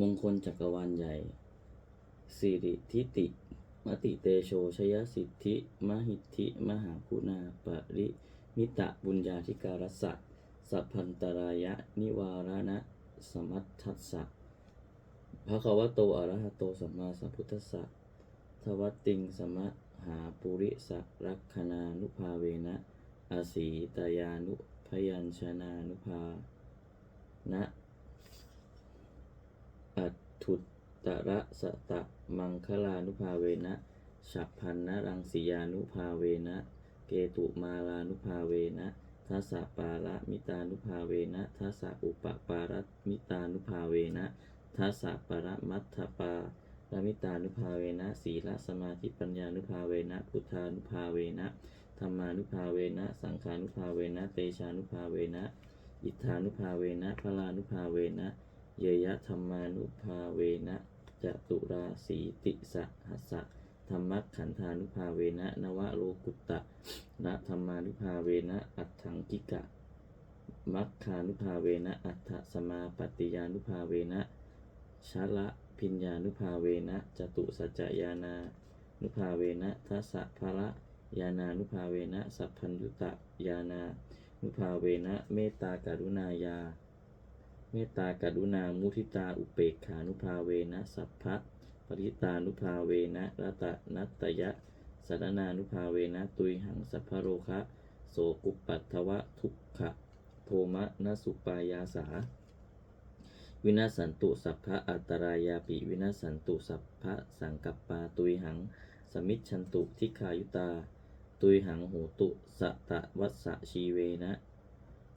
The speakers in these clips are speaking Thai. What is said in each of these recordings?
มงคลจักรวาลใหญ่สิริทิติ มติเตโชชยสิทธิ มหิทธิ มหาคุณาปริมิตะบุญญาธิการสสะสัพพันตรายะ นิวารณะ สมัทธัสสะภะคะวโตอรหโตสัมมาสัมพุทธัสสะทวัตติงสมะหาปุริสรักขณานุภาเวนะอาศีตายานุพยัญชนานุภา นะ อัตถุตระสะตะมังคลานุภาเวนะฉับพันนรังสียานุภาเวนะ เกตุมาลานุภาเวนะทัสสะปาระมิตานุภาเวนะทัสสะอุปปาระมิตานุภาเวนะทัสสะปรมัตถปาระมิตานุภาเวนะศีลสมาธิปัญญานุภาเวนะพุทธานุภาเวนะธรรมานุภาเวนะ สังขานุภาเวนะ เตชานุภาเวนะ อิทธานุภาเวนะพลานุภาเวนะ เยยะธรรมานุภาเวนะจตุราสีติสะหัสสะธรรมะขันธานุภาเวนะนวโลกุตตะนะธรรมานุภาเวนะอัตถังกิกะมัคคานุภาเวนะอัตถสมาปฏิยานุภาเวนะชาละพิญญานุภาเวนะจตุสัจจยานานุภาเวนะทัสสะภระยานานุภาเวนะสัพพัญยุตะยานา นุภาเวนะเมตตากรุณายา เมตตากรุณา มุทิตา อุเปกขานุภาเวนะ สัพพะปริตานุภาเวนะรัตนัตยะสารนานุภาเวนะตุยหังสัพพะโรคะ โสกุปปัตถวะทุกขะ โทมะนสุปายาสา วินาศสันตุสัพพะอัตตรายาปิวินาศสันตุสัพพะสังกัปปาตุยหัง สมิชันตุทิคายุตา ตุยหังโหตุสะตะวัสสะชีเวนะ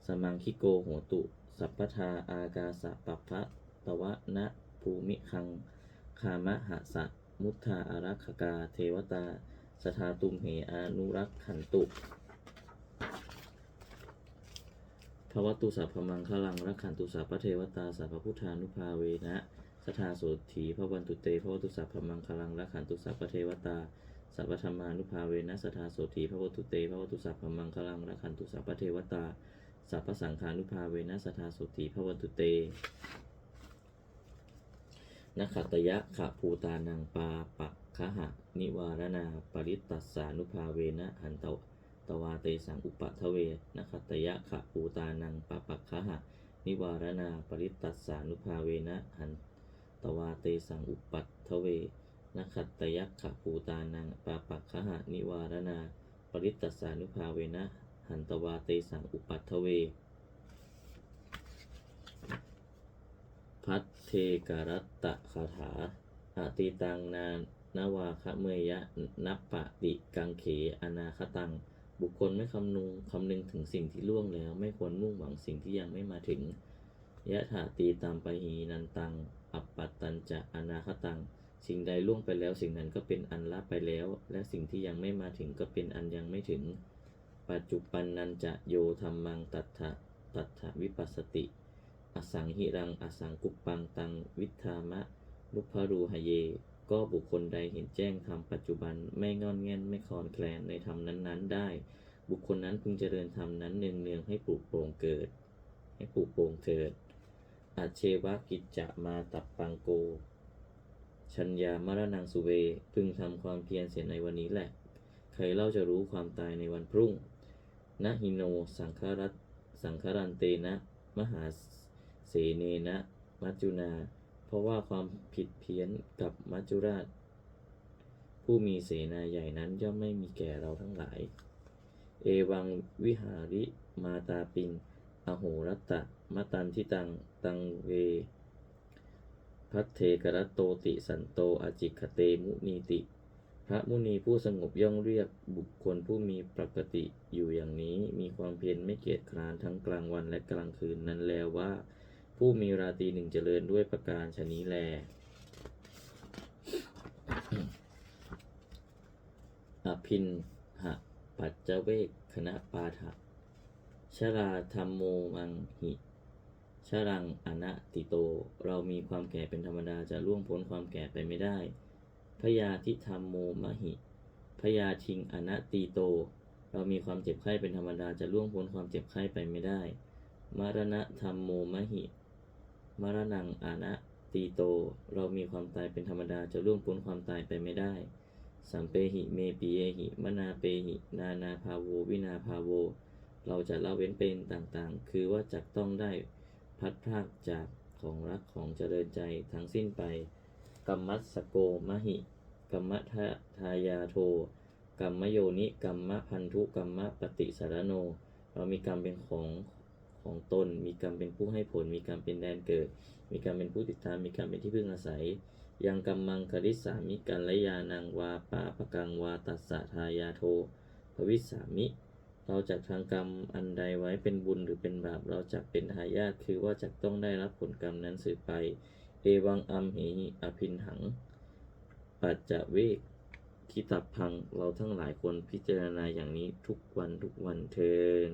สมังคิโกโหตุ สัพพทาอากาสะปัพพะตวะนะภูมิคัง คามะหะสะมุทธาอารักขกา เทวตาสทาตุมเหอานุรักขันตุภวตุสัพพมังคลังรักขันตุสัพพเทวตาสัพพพุทธานุภาเวนะ สทาโสถีพระวันตุเตภวตุสัพพมังคลังรักขันตุสัพพเทวตาสัพพธรรมานุภาเวนะสทาโสถีพระวัตุเตภวตุสัพพมังคลังรักขันตุสัพพเทวตา สัพพสังขานุภาเวนะสทาสุติพระวันตุเตนขัตตยะขะภูตานังปาปะคะหะ นิวารณาปริตตัสสานุภาเวนะหันตวตวาเตสังอุปะทะเวนขัตตยะขะภูตานังปาปะคะหะ นิวารณาปริตตัสสานุภาเวนะหันตวาเตสังอุปัทเวนขัตตยะขะภูตานังปาปะคะหะ นิวารณาปริตตัสสานุภาเวนะ หันตวาเตสังอุปัตทเว พัทเทกรัตตะคาถาอาติตังนานาวาคะเมยะนับปะติกังเขอนาคตัง บุคคลไม่คำนึงคำนึงถึงสิ่งที่ล่วงแล้ว ไม่ควรมุ่งหวังสิ่งที่ยังไม่มาถึง ยะถาตีตามไปหีนันตัง อัปปัตตันจะอนาคตัง สิ่งใดล่วงไปแล้วสิ่งนั้นก็เป็นอันละไปแล้ว และสิ่งที่ยังไม่มาถึงก็เป็นอันยังไม่ถึง ปัจจุปันนันจะโยธรรมังตัทธะตัทธวิปัสสติ อสังหิรัง อสังกุปปังตังวิธามะนุภารูหเย ก็บุคคลใดเห็นแจ้งธรรมปัจจุบันไม่งอนแงนไม่คลอนแคลนในธรรมนั้นๆ ได้ บุคคลนั้นพึงเจริญธรรมนั้นเนืองๆให้ปลูกโปร่งเกิด ให้ปลูกโปร่งเถิดอาเชวะกิจจะมาตับปังโก ชัญญามรณังสุเว พึงทำความเพียรเสียในวันนี้แหละ ใครเล่าจะรู้ความตายในวันพรุ่ง นะหิโน สังคารัตสังคารันเตนะ มหาเสเนนะมัจจุนา เพราะว่าความผิดเพี้ยนกับมัจจุราช ผู้มีเสนาใหญ่นั้นย่อมไม่มีแก่เราทั้งหลาย เอวังวิหาริมาตาปิงอโหรัตตะมะตันทิตัง ตังเว พัทเทกรัตโตติสันโตอจิคเตมุนีติ ระมุนีผู้สงบย่องเรียกบุคคลผู้มีปกติอยู่อย่างนี้ มีความเพียรไม่เกียจคร้านทั้งกลางวันและกลางคืนนั้นแล้วว่า ผู้มีราตรีหนึ่งเจริญด้วยประการชนี้แลอภินหะปัจเจเวกคณะปาฐะชราธรรมโมมังหิชรังอนะติโต เรามีความแก่เป็นธรรมดาจะล่วงพ้นความแก่ไปไม่ได้ พยาธิธรรมโมมหิพยาทิงอนัตตีโต เรามีความเจ็บไข้เป็นธรรมดาจะล่วงพ้นความเจ็บไข้ไปไม่ได้ มรณะธรรมโมมหิมรณังอนตีโต เรามีความตายเป็นธรรมดาจะล่วงพ้นความตายไปไม่ได้ สัมเปหิเมปีเยหิ มนาเปหิ นานาภาโว วินาภาโว เราจะละเว้นเป็นต่างๆ คือว่าจะต้องได้พัดพรากจากของรักของเจริญใจทั้งสิ้นไป กัมมัสโกมหิกัมมทะทายาโทกัมมโยนิกัมมพันธุกัมมปฏิสารโน เรามีกรรมเป็นของของตน มีกรรมเป็นผู้ให้ผล มีกรรมเป็นแดนเกิด มีกรรมเป็นผู้ติดตาม มีกรรมเป็นที่พึ่งอาศัย ยังกัมมังคริสามิกันละยานังวาปาปะกังวาตัสสะทายาโทภวิสามิ เราจะทางกรรมอันใดไว้เป็นบุญหรือเป็นบาป เราจะเป็นทายาทคือว่าจะต้องได้รับผลกรรมนั้นสืบไป เอวังอัมเหหิอภินหัง ปัจจเวกคิตับพังเราทั้งหลายควรพิจารณาอย่างนี้ทุกวันทุกวันเทิน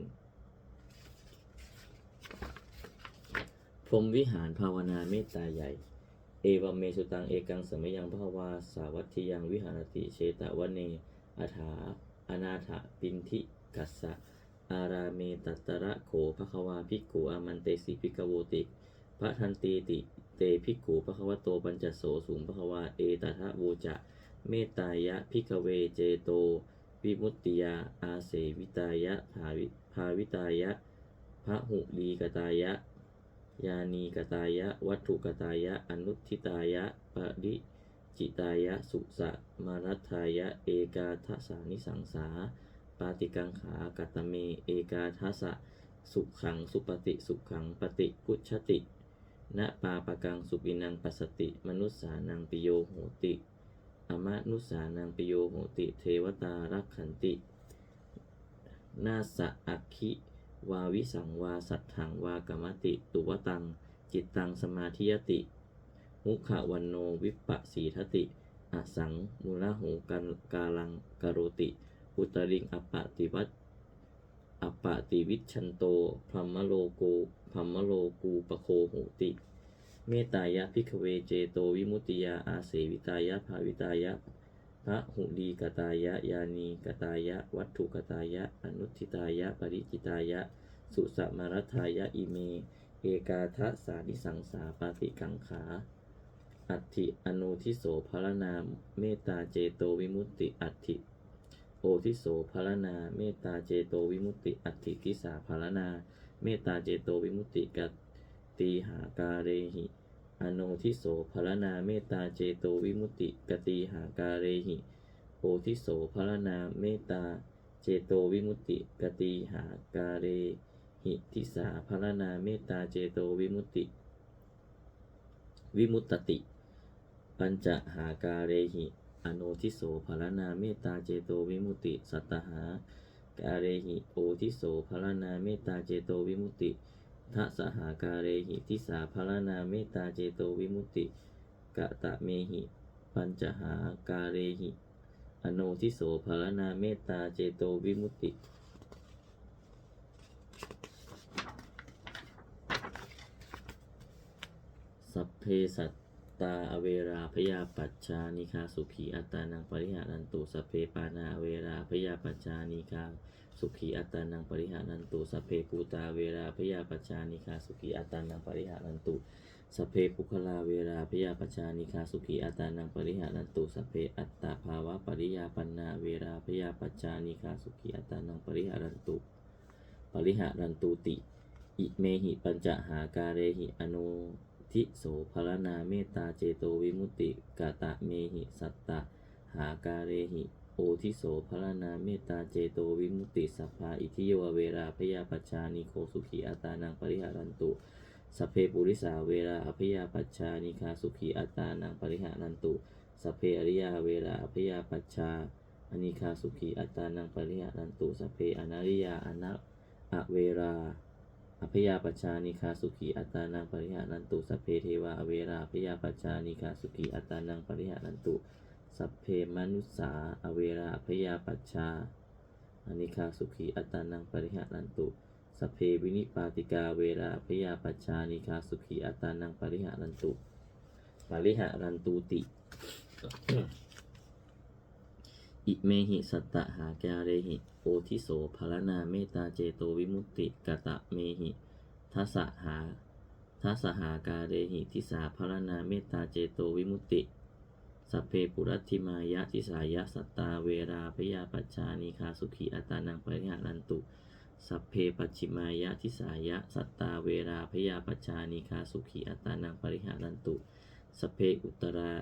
พรมวิหารภาวนาเมตตาใหญ่ เอวมเมสุตังเอกังสมยังภาวาสาวัตถิยังวิหารติเชตวเนอาถาอนาถปินทิกัสสะอาราเมตัตตระโขภควาภิกขุอามันเตสิภิกขโวติ พระทันตีติเตภิกขุภควโตปัญจโสสูงภควาเอตทะโวจะเมตตายะภิกเวเจโตวิมุตติยาอาเสวิตายะภาวิภาวิตายะพระหุลีกตายะ ยานีกตายะ วัตถุกตายะ อนุทิตายะปริจิตายะ สุสะมารัทายะ เอกาทสานิสังสา ปาติกังขากตเม เอกาทสะ สุขัง สุปฏิ สุขัง ปฏิพุชติ ณปาปะกังสุปินังปัสสติ มนุษสานังปิโยโหติอมนุสานังปิโยโหติ เทวตารักขันตินาสะอัคคิวาวิสังวาสัทถังวากรรมติ ตุวตัง จิตตังสมาธิยติ มุขวันโนวิปปสีทติอสังมุลหูกันกาลังกโรติ อุตริงอปปติวัต อปปติวิชันโตพรมโลโกพรมโลกูปโคโหติ เมตายะพิกเวเจโตวิมุตติยาอาเสวิตายะภาวิตายะพระหุดีกตายะยานีกตายะ วัตถุกตายะ อนุทิตายะ ปริจิตายะ สุสมารัทายะอิเม เอกาทะสานิสังสาปาติกังขา อัตถิอนุทิโสภรนาม เมตตาเจโตวิมุตติอัตถิ โอทิโสภารนา เมตตาเจโตวิมุตติ อัตถิทิสาภารนา เมตตาเจโตวิมุตติกัตตีหากาเรหิ อโนทิโสภารนา เมตตาเจโตวิมุตติกตีหากาเรหิโอทิโสภารนา เมตตาเจโตวิมุตติกตีหากาเรหิทิสาภารนาเมตตาเจโตวิมุตติ วิมุตตติปัญจหากาเรหิ อโนทิโสภารนาเมตตาเจโตวิมุตติสัตตหากาเรหิโอทิโสภารนาเมตตาเจโตวิมุตติทัสหาการเรหิทิสาภารนาเมตตาเจโตวิมุตติกะตะเมหิ ปัญจหาการเรหิ อโนทิโสภารนาเมตตาเจโตวิมุตติสัพเพสัต ตาอเวราพยาปัจจานิคาสุขีอัตานังปริหารันตุสเพปานาอเวราพยาปัจจานิคาสุขีอัตานังปริหารันตุสเพปูตาเวราพยาปัจจานิคาสุขีอัตานังปริหารันตุสเพปุคลาเวราพยาปัจจานิคาสุขีอัตานังปริหารันตุสัพเพอัตตาภาวะปริยาปันนาเวราพยาปัจจานิคาสุขีอัตานังปริหารันตุปริหารันตุติ อิเมหิปัญจหาการเรหิอโน ทิโสภารนาเมตตาเจโตวิมุตติกาตะเมหิสัตตะหาการเรหิ โอทิโสภารนาเมตตาเจโตวิมุตติสัพพาอิทิโยวเวราพยาปัจจานิโคสุขีอัตานังปริหารันตุสัเพปุริสาเวราอภยาปัจจานิคาสุขีอัตานังปริหารันตุสัเพอริยาเวราอภยาปัจจาอนิคาสุขีอัตานังปริหารันตุสัเพอนาริยาอนะอะเวรา อภยาปัจจานิคาสุขีอัตานังปริหารันตุสัพเพเทวาอเวราอภยาปัจจานิคาสุขีอัตานังปริหารันตุสัพเพมนุสสาอเวราอภยาปัจจานิคาสุขีอัตานังปริหารันตุสัพเพวินิปาติกาเวราอภยาปัจจานิคาสุขีอัตานังปริหารันตุปริหารันตุติ อิเมหิสัตตหาแกเรหิ โอทิโสภารนาเมตตาเจโตวิมุตติกะตะเมหิทัสสะหาทัสหากาเรหิทิสาพรณาเมตตาเจโตวิมุตติ สัพเพปุรัติมายะทิสายะสัตตาเวราพยาปัจจานิคาสุขีอัตานังปริหารันตุ สัพเพปัจฉิมายะทิสายะสัตตาเวราพยาปัจจานิคาสุขีอัตตานังปริหารันตุ สัพเพอุตรา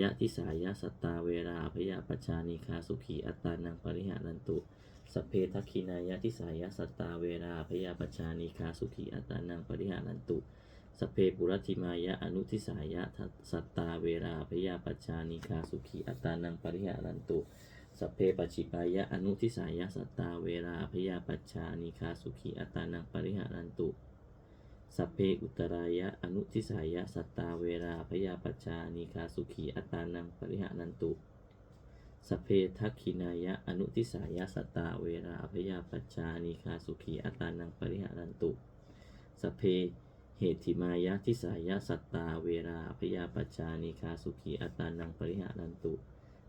ยะทิสายะสัตตาเวราพยาปัจจานิคาสุขีอัตตานังปริหารันตุสัพเพทักขินายะทิสายะสัตตาเวราพยาปัจจานิคาสุขีอัตตานังปริหารันตุสเพปุรัติมายะอนุทิสายะสัตตาเวราพยาปัจจานิคาสุขีอัตานังปริหารันตุสเพปัจฉิปายะอนุทิสายะสัตตาเวราพยาปัจจานิคาสุขีอัตตานังปริหารันตุ สัพเพอุตรายะ อนุทิสายะ สัตตาเวราพยาปัจจานิคาสุขีอัตตานังปริหารันตุสพเพทักขินายะ อนุทิสายะ สัตตาเวราพยาปัจจานิคาสุขีอัตตานังปริหารันตุสพเพเหติมายะทิสายะสัตตาเวราพยาปัจจานิคาสุขีอัตตานังปริหารันตุ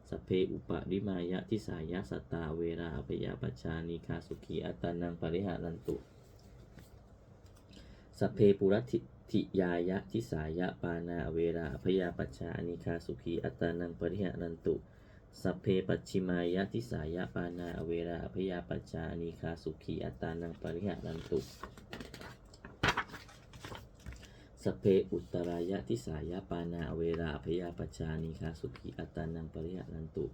สพเพอุปริมายะทิสายะสัตตาเวราพยาปัจจานิคาสุขีอัตตานังปริหารันตุ สพเพปุรัตถิทิยายะทิสายะปานาเวราพยาปัจจานิคาสุขีอัตานังปริหารันตุสัพเพปัจฉิมายะทิสายะปานาเวราพยาปัจจานิคาสุขีอัตานังปริหารันตุสพเพอุตรายะทิสายะปานาเวราพยาปัจจานิคาสุขีอัตานังปริหารันตุ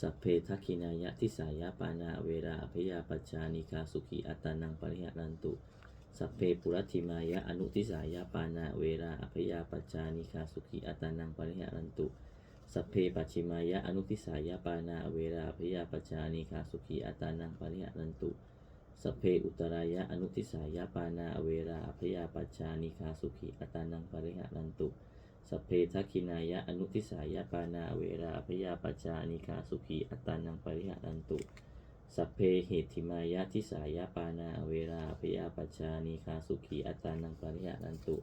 สัพเพทักขินายะทิสายะปานาเวราพยาปัจจานิคาสุขีอัตานังปริหารันตุ สัพเพปุรัติมายะอนุทิสายะปานาเวราพยาปัจจานิคาสุขีอัตตานังปริหารันตุสัพเพปัจฉิมายะอนุทิสายะปานาเวราพยาปัจจานิคาสุขีอัตตานังปริหารันตุสัพเพอุตรายะอนุทิสายะปานาเวราพยาปัจจานิคาสุขีอัตตานังปริหารันตุสัพเพทักขินายะอนุทิสายะปานาเวราพยาปัจจานิคาสุขีอัตตานังปริหารันตุ สัพเพเหติมายะทิสายะปานาเวราพยาปัจจานิคาสุขีอัตานังปริหารันตุ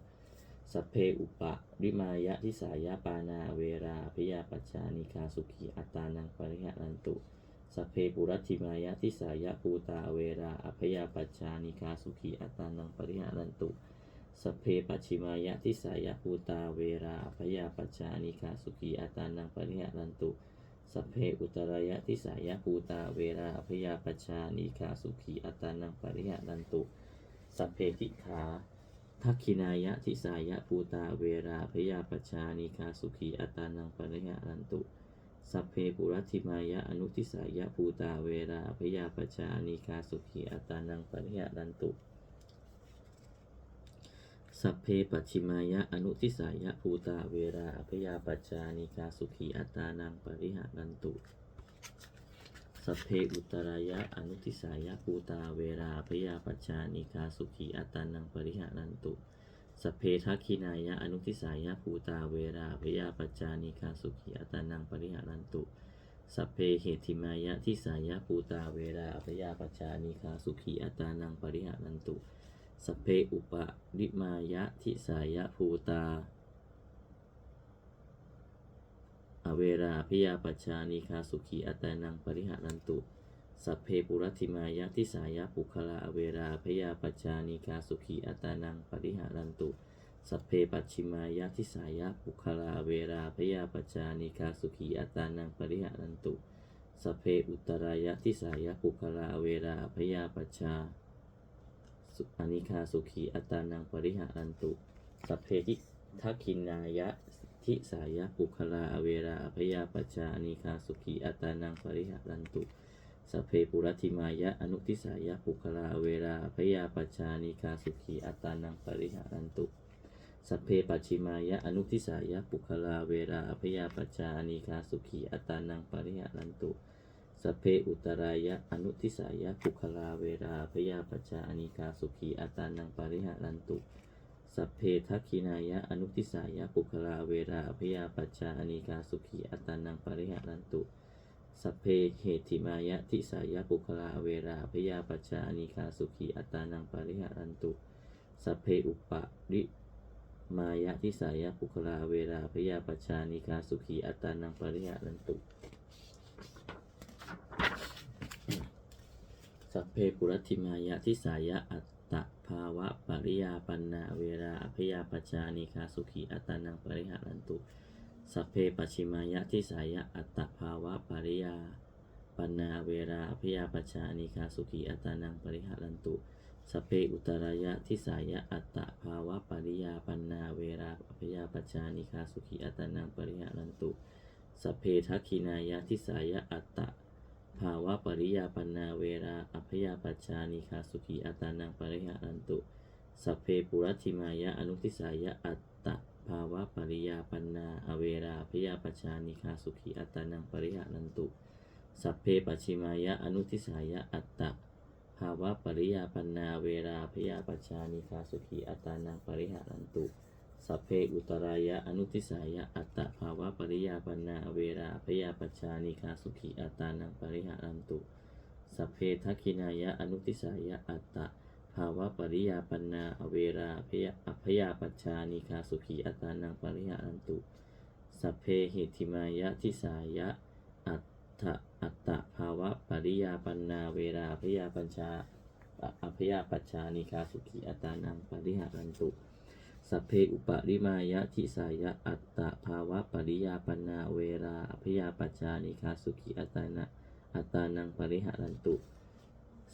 สัพเพอุปะริมายะทิสายะปานาเวราพยาปัจจานิคาสุขีอัตานังปริหารันตุสัพเพปุรัติมายะทิสายะภูตาเวราอภยาปัจจานิคาสุขีอัตานังปริหารันตุสัพเพปัจฉิมายะทิสายะภูตาเวราอภยาปัจจานิคาสุขีอัตตานังปริหารันตุ สัพเพอุตรายะทิสายะภูตาเวราอภยาปัจจานิคาสุขีอัตานังปริหารันตุ สัพเพทิขาทักขินายะทิสายะภูตาเวราพยาปัจจานิคาสุขีอัตานังปริหารันตุ สัพเพปุรัติมายะอนุทิสายะภูตาเวราพยาปัจจานิคาสุขีอัตานังปริหารันตุ สัพเพปัจฉิมายะอนุทิสายะภูตาเวราพยาปัจจานิคาสุขีอัตานังปริหารันตุ สัพเพอุตรายะอนุทิสายะภูตาเวราพยาปัจจานิคาสุขีอัตานังปริหารันตุสัพเพทักขินายะอนุทิสายะภูตาเวราพยาปัจจานิคาสุขีอัตานังปริหารันตุ สัพเพเหติมายะทิสายะภูตาเวราพยาปัจจานิคาสุขีอัตตานังปริหารันตุ สเพอุปริมายะทิสายะภูตา อเวราพยาปัจจานิคาสุขีอัตานังปริหารันตุ สัพเพปุรัติมายะทิสายะปุคละอเวราพยาปัจจานิคาสุขีอัตานังปริหารันตุ สัพเพปัจฉิมายะทิสายะปุคละอเวราพยาปัจจานิคาสุขีอัตานังปริหารันตุ สัพเพอุตรายะทิสายะปุคละอเวราพยาปัจจา อนิคาสุขีอัตานังปริหารันตุ สัพเพทิทักขินายะทิสายะปุคลาอเวราพยาปัจจานิคาสุขีอัตานังปริหารันตุสัพเพปุรัติมายะอนุทิสายะปุคลาอเวราพยาปัจจานิคาสุขีอัตานังปริหารันตุสัพเพปัจฉิมายะอนุทิสายะปุคลาเวราพยาปัจจานิคาสุขีอัตตานังปริหารันตุ สเพอุตรายะ อนุทิสายะปุคลาเวราพยาปัจจานิคาสุขีอัตานังปริหารันตุสัพเพทักขินายะ อนุทิสายะปุคลาเวราพยาปัจจานิกาสุขีอัตานังปริหารันตุสัพเพเหติมายะทิสายะปุคลาเวราพยาปัจจานิกาสุขีอัตานังปริหารันตุสัพเพอุปะริมายะทิสายะปุคลาเวราพยาปัจจานิกาสุขีอัตานังปริหารันตุ สัพเพปุรติมายะทิสายะอัตตภาวะปริยาปันนาเวราอภยาปชานิคาสุขีอัตตานังปริหารันตุ สัพเพปชิมายะทิสายะอัตตภาวะปริยาปันนาเวราอภยาปชานิคาสุขีอัตตานังปริหารันตุสัพเพอุตรายะทิสายะอัตตภาวะปริยาปันนาเวราอภยาปชานิคาสุขีอัตตานังปริหารันตุสัพเพทักขินายะทิสายะอัตต ภาวะปริยาปนาเวราอภยาปชานิคาสุขีอัตานังปริหารันตุสัพเพปุรัติมายะอนุทิสายะอัตตะภาวะปริยาปนาอเวราพยาปชานิคาสุขีอัตานังปริหานันตุสัพเพปัจฉิมายะอนุทิสายะอัตตะภาวะปริยาปนาเวราพยาปชานิคาสุขีอัตานังปริหานันตุ สัพเพอุตรายะอนุทิสายะอัตตภาวะปริยาปนาเวราพยาปชานิคาสุขีอัตตานังปริหานันตุ สัพเพทักขินายะอนุทิสายะอัตตภาวะปริยาปนาเวราพยาอพยาปัจชานิคาสุขีอัตตานังปริหารันตุ สัพเพหิติมายะทิสายะอัตถะอัตตะภาวะปริยาปันนาเวราพยาปัญชาอพยาปัจชานิคาสุขีอัตตานังปริหารันตุ สัพเพอุปริมายะทิสายะอัตตะภาวะปริยาปนาเวราอพยาปจชานิคาสุขีอัตานะอัตานังปริหารันตุ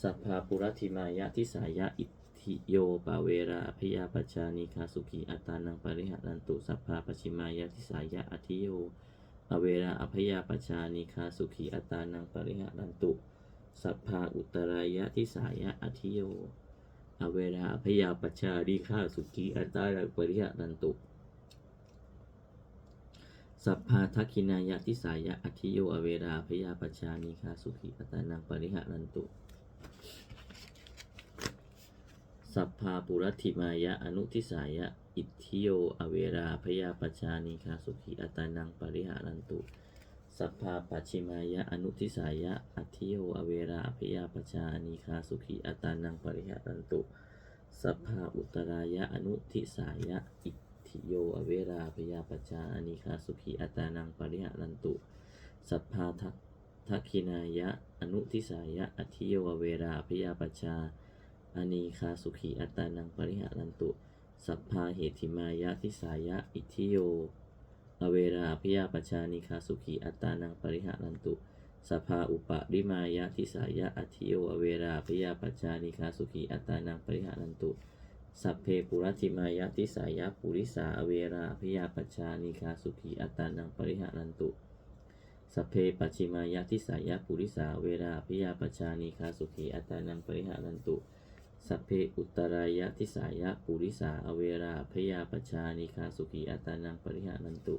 สัพพาปุรัติมายะทิสายะอิทธิโยปเวราพยาปชานิคาสุขีอัตานังปริหารันตุสัพพาปชิมายะทิสายะอธิโยอเวราอภยาปชานิคาสุขีอัตตานังปริหารันตุสัพพาอุตรายะทิสายะอธิโย อเวราอภยาปชานิคาสุขีอัตตานังปริหารันตุ สัพพาทักขินายะทิสายะอธิโยอเวราพยาปชานิคาสุขีอัตตานังปริหารันตุ สัพพาปุรัติมายะอนุทิสายะอิทธิโยอเวราพยาปชานิคาสุขีอัตตานังปริหารันตุ สัพพาปัจฉิมายะ อนุทิสายะ อธิโยอเวราพยาปชานิคาสุขีอัตานังปริหารันตุ สัพพาอุตรายะ อนุทิสายะ อิทธิโยอเวราพยาปชานิคาสุขีอัตานังปริหารันตุ สัพพาทักทักินายะ อนุทิสายะ อธิโยอเวราพยาปชาอานีคาสุขีอัตตานังปริหารันตุ สัพพาเหติมายะทิสายะ อิทธิโย อเวราพยาปชานิคาสุขีอัตานังปริหารันตุสัพพาอุปริมายะทิสายะอธิโยอเวราพยาปชานิคาสุขีอัตานังปริหารันตุ สัพเพปุรัติมายะทิสายะปุริสาอเวราพยาปชานิคาสุขีอัตานังปริหารันตุ สัพเพปัจฉิมายะทิสายะปุริสาเวราพยาปชานิคาสุขีอัตตานังปริหารันตุ สัพเพอุตรายะทิสายะปุริสาอเวราพยาปชานิคาสุขีอัตานังปริหารันตุ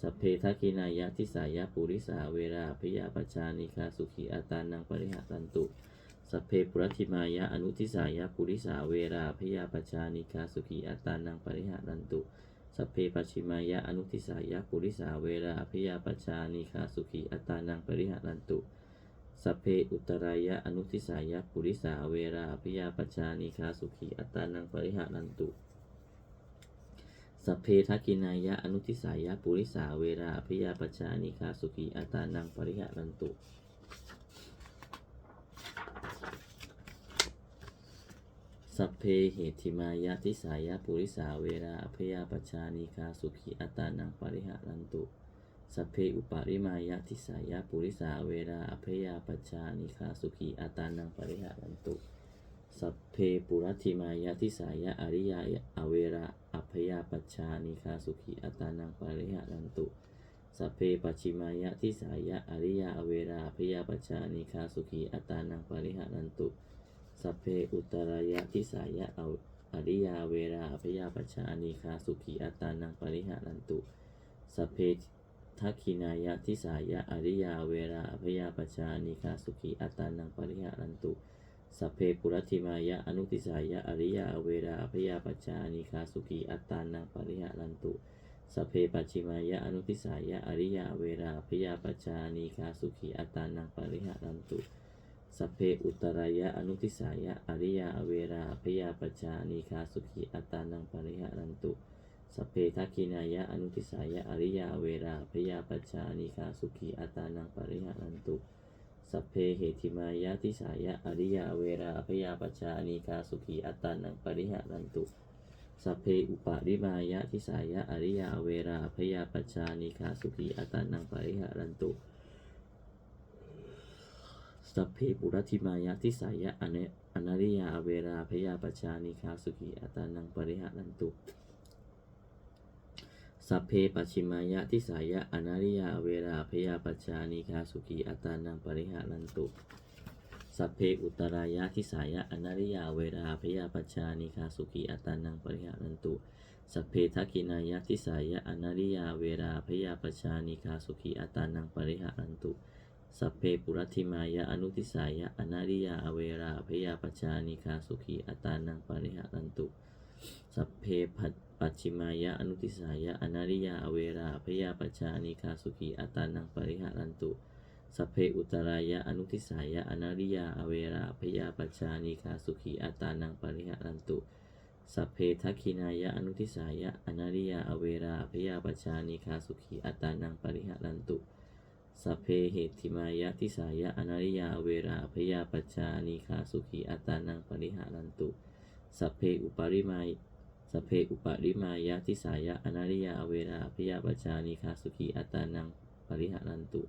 สัพเพทักินายะทิสายะปุริสาเวราพยาปชานิคาสุขีอัตานังปริหารันตุสัพเพปุรัติมายะอนุทิสายะปุริสาเวราพยาปชานิคาสุขีอัตานังปริหารันตุสัพเพปัจฉิมายะอนุทิสายะปุริสาเวราพยาปชานิคาสุขีอัตานังปริหารันตุ สัพเพอุตรายะอนุทิสายะปุริสาเวราพยาปชานิคาสุขีอัตตานังปริหารันตุสัพเพทักกินายะอนุทิสายะปุริสาเวราพยาปชานิคาสุขีอัตตานังปริหารันตุสัพเพเหติมายะทิสายะปุริสาเวราพยาปชานิคาสุขีอัตตานังปริหารันตุ สัพเพอุปาริมายะทิสายะปุริสาเวราอภยาปชานิคาสุขีอัตานังปริหารันตุ สัพเพปุรัติมายะทิสายะอริยาอเวราอภยาปชานิคาสุขีอัตานังปริหารันตุ สัพเพปัจฉิมายะทิสายะอริยาอเวราอภยาปชานิคาสุขีอัตานังปริหารันตุ สัพเพอุตรายะทิสายะอาอริยาเวราอภยาปชานิคาสุขีอัตตานังปริหารันตุ สัพเพ ทักขินายะทิสายะอริยาเวราอภยาปชานิคาสุขีอัตานังปริหารันตุสเพปุรัติมายะอนุติสายะอริยาเวราอภยาปชานิคาสุขีอัตานังปริหารันตุสเพปัจฉิมายะอนุติสายะอริยาเวราอภยาปชานิคาสุขีอัตานังปริหารันตุสัพเพอุตรายะอนุทิสายะอริยาเวราพยาปชานิคาสุขีอัตตานังปริหารันตุ สัพเพทักินายะอนุทิสายะอริยาเวราพยาปชานิคาสุขีอัตานังปริหารันตุสัพเพเหติมายะทิสายะอริยเวราอภยาปัจจานีคาสุขีอัตานังปริหารันตุสัพเพอุปาริมายะทิสายะอริยเวราอภยาปัจจานิคาสุขีอัตานังปริหารันตุสัพเพปุรัติมายะทิสายะอเนอนาริยาเวราอภยาปัจจานิคาสุขีอัตตานังปริหารันตุ สัพเพปัจฉิมายะทิสายะอนาริยาเวราอภยาปัจจานิคาสุขีอัตานังปริหารันตุ สัพเพอุตรายะทิสายะอนาริยาเวราพยาปัจจานิคาสุขีอัตานังปริหารันตุ สัพเพทักขินายะทิสายะอนาริยาเวราพยาปัจจานิคาสุขีอัตานังปริหารันตุ สัพเพปุรัติมายะอนุทิสายะอนาริยาเวราพยาปัจจานิคาสุขีอัตตานังปริหารันตุ สัพเพปัจปัจฉิมายะอนุทิสายะอนาริยาอเวราพยาปัจจานิคาสุขีอัตานังปริหารันตุสัพเพอุตรายะอนุทิสายะอนาริยาอเวราพยาปัจจานิคาสุขีอัตานังปริหารันตุสัพเพทักขินายะอนุทิสายะอนาริยาอเวราพยาปัจจานิคาสุขีอัตานังปริหารันตุสัพเพเหติมายะทิสายะอนาริยาอเวราพยาปัจจานิคาสุขีอัตตานังปริหารันตุ สัพเพอุปริมายสัพเพอุปริมายะทิสายะอนาริยาอเวราพยาปัจจานิคาสุขีอัตานังปริหารันตุ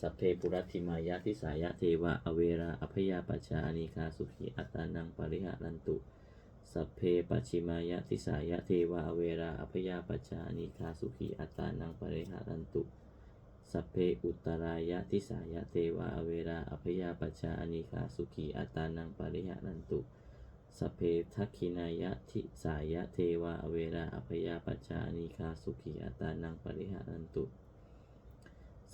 สัพเพปุรัติมายะทิสายะเทวะอเวราอภยาปัจจานิคาสุขีอัตานังปริหารันตุสัพเพปัจฉิมายะทิสายะเทวะอเวราอภยาปัจจานิคาสุขีอัตานังปริหารันตุสัพเพอุตรายะทิสายะเทวะอเวราอภยาปัจจานิคาสุขีอัตตานังปริหารันตุ สเพทักขินายะทิสายะเทวะอเวราอภยาปัจจานิคาสุขีอัตานังปริหารันตุ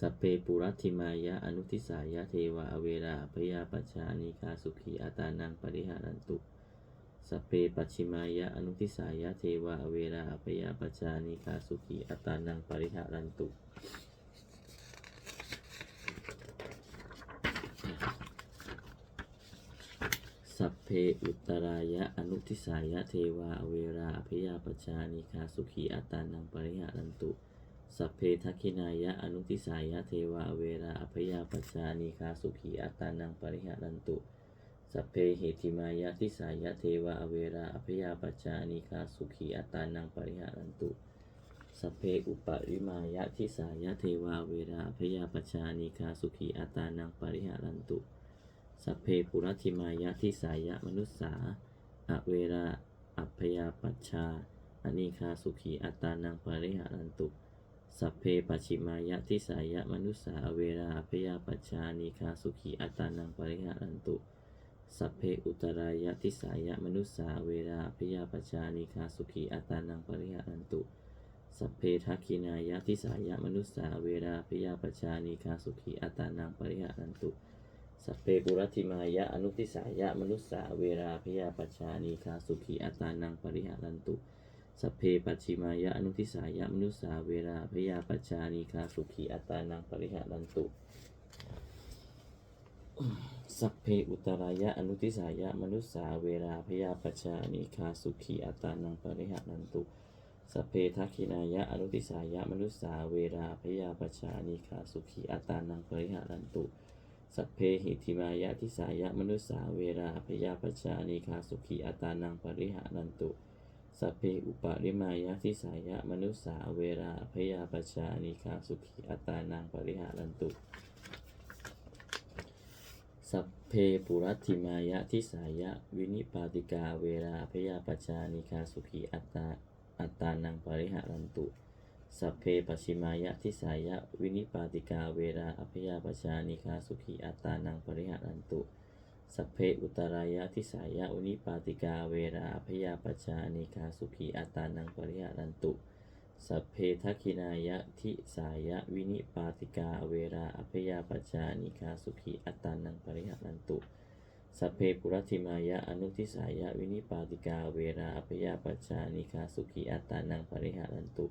สเพปุรัติมายะอนุทิสายะเทวะอเวราพยาปัจจานิคาสุขีอัตานังปริหารันตุสเพปัจฉิมายะอนุทิสายะเทวะอเวราพยาปัจจานิคาสุขีอัตานังปริหารันตุ สัพเพอุตรายะอนุทิสายะเทวะอเวราพยาปัจจานิคาสุขีอัตานังปริหารันตุ สัพเพทักขินายะอนุทิสายะเทวะเวราอภยาปัจจานิคาสุขีอัตานังปริหารันตุ สัพเพเหติมายะทิสายะเทวะเวราอภยาปัจจานิคาสุขีอัตานังปริหารันตุสัพเพอุปริมายะทิสายะเทวะเวราอภยาปัจจานิคาสุขีอัตตานังปริหารันตุ สัพเพปุรัติมายะทิสายะมนุสสาอเวราอัพยาปัจชาอนิคาสุขีอัตานังปริหารันตุ สัพเพปัจฉิมายะทิสายะมนุสสาอเวราพยาปัจจานิคาสุขีอัตานังปริหารันตุ สัพเพอุตรายะทิสายะมนุสสาเวราพยาปัจจานิคาสุขีอัตานังปริหารันตุสัพเพทักขินายะทิสายะมนุสสาเวราพยาปัจจานิคาสุขีอัตตานังปริหารันตุ สัพเพปุรัติมายะอนุทิสายะมนุสสาเวราพยาปัจจานิคาสุขีอัตานังปริหารันตุสัพเพปัจฉิมายะอนุทิสายะมนุสสาเวราพยาปัจจานิคาสุขีอัตานังปริหารันตุสัพเพอุตรายะอนุทิสายะมนุสสาเวราพยาปัจจานิคาสุขีอัตานังปริหารันตุสัพเพทักขินายะอนุทิสายะมนุสสาเวราพยาปัจจานิคาสุขีอัตตานังปริหารันตุ สัพเพหิติมายะทิสายะมนุสสาเวราพยาปัจจานิคาสุขีอัตานังปริหารันตุ สัพเพอุปาริมายะทิสายะมนุสสาเวราพยาปัจจานิคาสุขีอัตานังปริหารันตุ สัพเพปุรัติมายะทิสายะวินิปาติกาเวราพยาปัจจานิคาสุขีอัตตาอัตตานังปริหารันตุ สัพเพปชิมายะทิสายะ วินิปาติกาเวราอภยาปัจจานิคาสุขีอัตตานังปริหารันตุสัพเพอุตรายะทิสายะวินิปาติกาเวราอภยาปัจจานิคาสุขีอัตตานังปริหารันตุสัพเพทักินายะทิสายะวินิปาติกาเวราอภยาปัจจานิคาสุขีอัตตานังปริหารันตุสัพเพปุรัติมายะอนุทิสายะวินิปาติกาเวราอภยาปัจจานิคาสุขีอัตตานังปริหารันตุ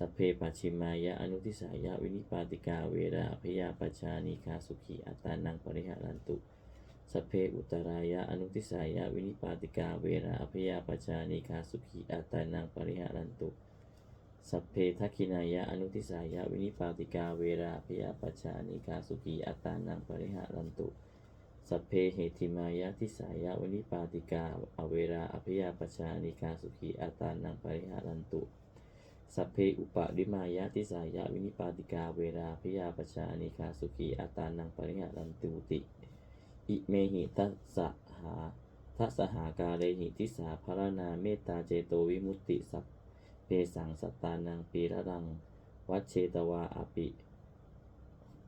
สัพเพปัจฉิมายะอนุทิสายะวินิปาติกาเวราอภยาปัจจานิคาสุขีอัตานังปริหารันตุสัพเพอุตรายะอนุทิสายะวินิปาติกาเวราอภยาปัจจานิคาสุขีอัตานังปริหารันตุสัพเพทักขินายะอนุทิสายะวินิปาติกาเวราพยาปัจจานิกาสุขีอัตานังปริหารันตุสัพเพเหติมายะทิสายะวินิปาติกาอเวราอภยาปัจจานิกาสุขีอัตตานังปริหารันตุ สัพเพอุปริมายะทิสายะวินิปาติกาเวราพยาปัจจานิกาสุขีอัตานังปริหารันตุติ อิเมหิตัสสะหาทัสหากาเรหิทิสาภรนาเมตตาเจโตวิมุตติสัพเพสังสัตตานังปีระรัง วัชเชตวาอปิ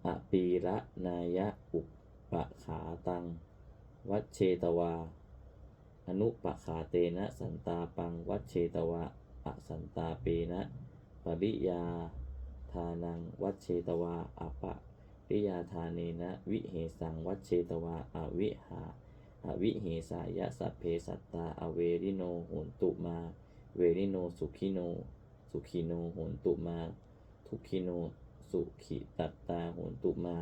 อปีระนายะอุปขาตัง วัชเชตวา อนุปขาเตนะสันตาปัง วัชเชตวา อสันตาเปนะปริยาทานังวัชเชตวาอปะริยาทาเนนะ วิเหสังวัชเชตวาอวิหาอวิเหสายะสัพเพสัตตาอเวริโนโหนตุมา เวริโนสุขิโน สุขิโนโหนตุมา ทุขิโนสุขิตัตตาโหนตุมา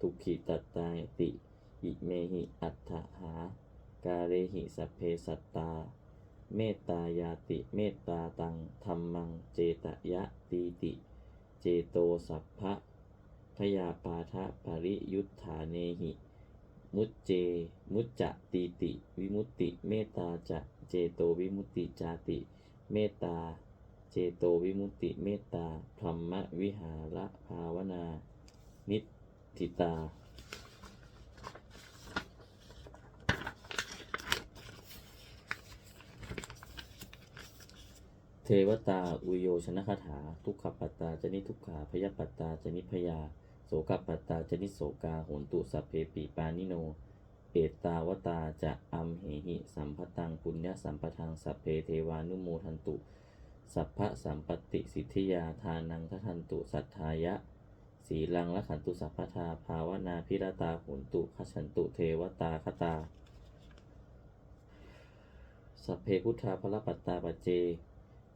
ทุขิตัตตาติ อิเมหิอัตถหา กาเรหิสัพเพสัตตา เมตตายาติ เมตตาตังธรรมัง เจตยะตีติ เจโตสัพพะพยาปาทะปริยุทธาเนหิ มุจเจ มุจจะตีติ วิมุตติ เมตตาจะเจโตวิมุตติจาติ เมตตา เจโตวิมุตติ เมตตาธรรมวิหารภาวนา นิพทิตา ทวตาอุโยชนะคาถา ทุกขปัตตาจนิทุกขาพยปัตตาจนิพยา โสกปัตตาจนิโสกาโหนตุสัพเพปีปานิโนเอตาวตาจะอัมเหหิสัมพตังปุญญสัมปทังสัพเพเทวานุโมทันตุ สัพพะสัมปติสิทธิยาทานังทัทันตุสัทธายะ สีลังละขันตุสัพพทาภาวนาพิรตาโหนตุขฉันตุเทวตาคตา สัพเพพุทธาพระปัตตาปเจ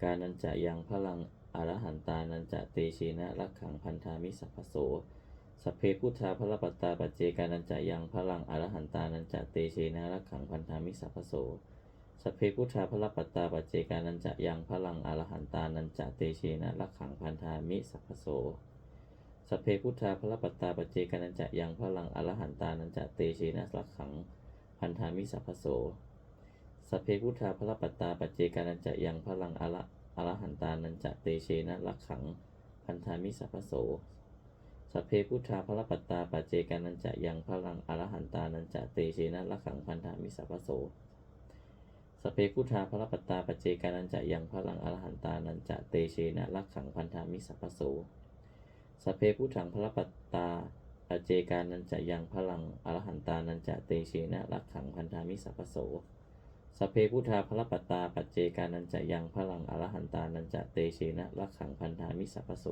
การนันจะยังพลังอรหันตานันจะเตชีนะรักขังพันธามิสัพพโสสัพเพพุทธาพระปัตตาปัจเจการนันจะยังพลังอรหันตานันจะเตชีนะรักขังพันธามิสัพพโสสัพเพพุทธาพระปัตตาปัจเจการนันจะยังพลังอรหันตานันจะเตชีนะรักขังพันธามิสัพพโสสัพเพพุทธาพระปัตตาปัจเจการนันจะยังพลังอรหันตานันจะเตชีนะรักขังพันธามิสัพพโส สัพเพพุทธาพระปัตตาปัจเจกานันจะยังพลังอระอรหันตานันจะเตเชนะลักขังพันธามิสัพโส สัพเพพุทธาพระปัตตาปัจเจกานันจะยังพลังอรหันตานันจะเตเชนะลักขังพันธามิสัพโส สัพเพพุทธาพระปัตตาปัจเจกานันจะยังพลังอรหันตานันจะเตเชนะลักขังพันธามิสัพโส สัพเพพุทธังพระปัตตาปัจเจกานันจะยังพลังอรหันตานันจะเตเชนะลักขังพันธามิสัพโส สเพพุทธาพระปัตตาปัจเจกานันจะยังพลังอรหันตานันจะเตเชนะรักขังพันธามิสัพพโส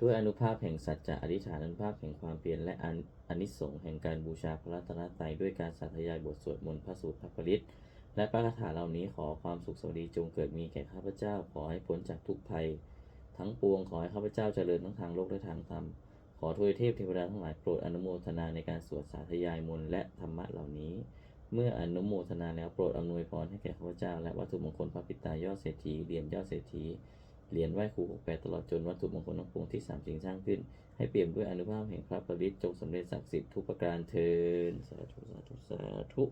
ด้วยอนุภาพแห่งสัจจะอธิษฐานอนุภาพแห่งความเปลี่ยนและอนอนิสงส์แห่งการบูชาพระรัตนตรัยด้วยการสาธยายบทสวดมนต์พระสูตรพระปริตและพระคาถาเหล่านี้ขอความสุขสวัสดีจงเกิดมีแก่ข้าพเจ้าขอให้พ้นจากทุกภัย ทั้งปวงขอให้ข้าพเจ้าเจริญทั้งทางโลกและทางธรรม อทวยเทพเทวดาทั้งหลายโปรดอนุโมทนาในการสวดสาธยายมนต์และธรรมะเหล่านี้ เมื่ออนุโมทนาแล้วโปรดอำนวยพรให้แก่ข้าพเจ้า และวัตถุมงคลพระปิตายอดเศรษฐีเหรียญยอดเศรษฐีเหรียญไหว้ครูหกแปดตลอดจนวัตถุมงคลทั้งปวงที่สามสิ่งสร้างขึ้น ให้เปี่ยมด้วยอนุภาพแห่งพระปริตจงสำเร็จศักดิ์สิทธิ์ทุกประการเทินสาธุสาธุสาธุ